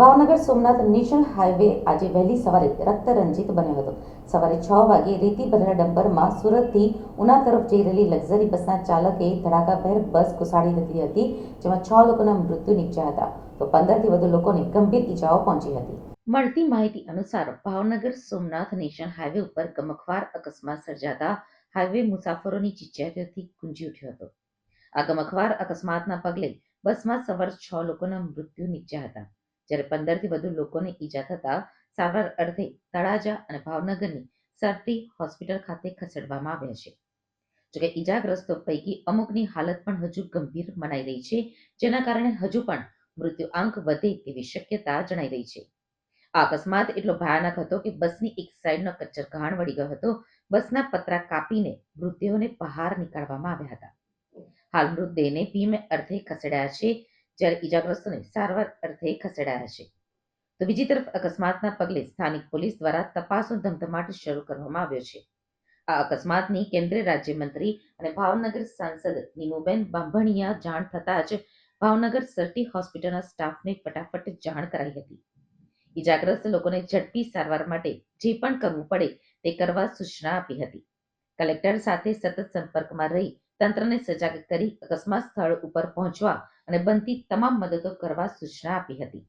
Bhavnagar Somnath national highway આજે વહેલી સવારે રક્તરંજિત બન્યો હતો. સવારે છ વાગે રેતી ભરેલા ડમ્પરમાં સુરતથી ઉના તરફ જઈ રહેલી લક્ઝરી બસના ચાલકે ધડાકાભેર બસ ઘુસાડી દીધી હતી, જેમાં છ લોકોના મૃત્યુ નીપજ્યા હતા. તો પંદરથી વધુ લોકોને ગંભીર ઈજાઓ પહોંચી હતી. મળતી માહિતી અનુસાર ભાવનગર સોમનાથ નેશનલ હાઈવે ઉપર ગમખવાર અકસ્માત સર્જાતા હાઈવે મુસાફરોની ચિચિયારીઓથી ગુંજી ઉઠ્યો હતો. આ ગમખવાર અકસ્માતના પગલે બસમાં સવાર છ લોકોના મૃત્યુ નીપજ્યા હતા. જ્યારે પંદરથી વધુ લોકોને ઈજા થતા સારવાર અર્થે તળાજા અને ભાવનગરની સરટી હોસ્પિટલ ખાતે ખસેડવામાં આવ્યા છે. જોકે ઈજાગ્રસ્તો પૈકી અમુકની હાલત પણ હજુ ગંભીર મનાઈ રહી છે, જેના કારણે હજુ પણ મૃત્યુ આંક વધે તેવી શક્યતા જણાઈ રહી છે. આ અકસ્માત એટલો ભયાનક હતો કે બસની એક સાઈડનો કચ્છર ઘાણ વળી ગયો હતો. બસના પતરા કાપીને મૃતદેહોને બહાર નીકાળવામાં આવ્યા હતા. હાલ મૃતદેહને ભીમે અર્થે ખસેડાયા છે. જ્યારે ઈજાગ્રસ્તોને સારવાર અર્થે ખસેડાયા છે. તો બીજી તરફ અકસ્માતના પગલે સ્થાનિક પોલીસ દ્વારા તપાસનો ધમધમાટ શરૂ કરવામાં આવ્યો છે. આ અકસ્માતની કેન્દ્રીય રાજ્યમંત્રી અને ભાવનગર સાંસદ નીમુબેન બાંભણિયા જાણ થતાં જ ભાવનગર સરટી હોસ્પિટલના સ્ટાફને ફટાફટ જાણ કરાઈ હતી. ઈજાગ્રસ્ત લોકોને ઝડપી સારવાર માટે જે પણ કરવું પડે તે કરવા સૂચના આપી હતી. કલેક્ટર સાથે સતત સંપર્કમાં રહી તંત્રને સજાગ કરી અકસ્માત સ્થળ ઉપર પહોંચવા અને બનતી તમામ મદદો કરવા સૂચના આપી હતી.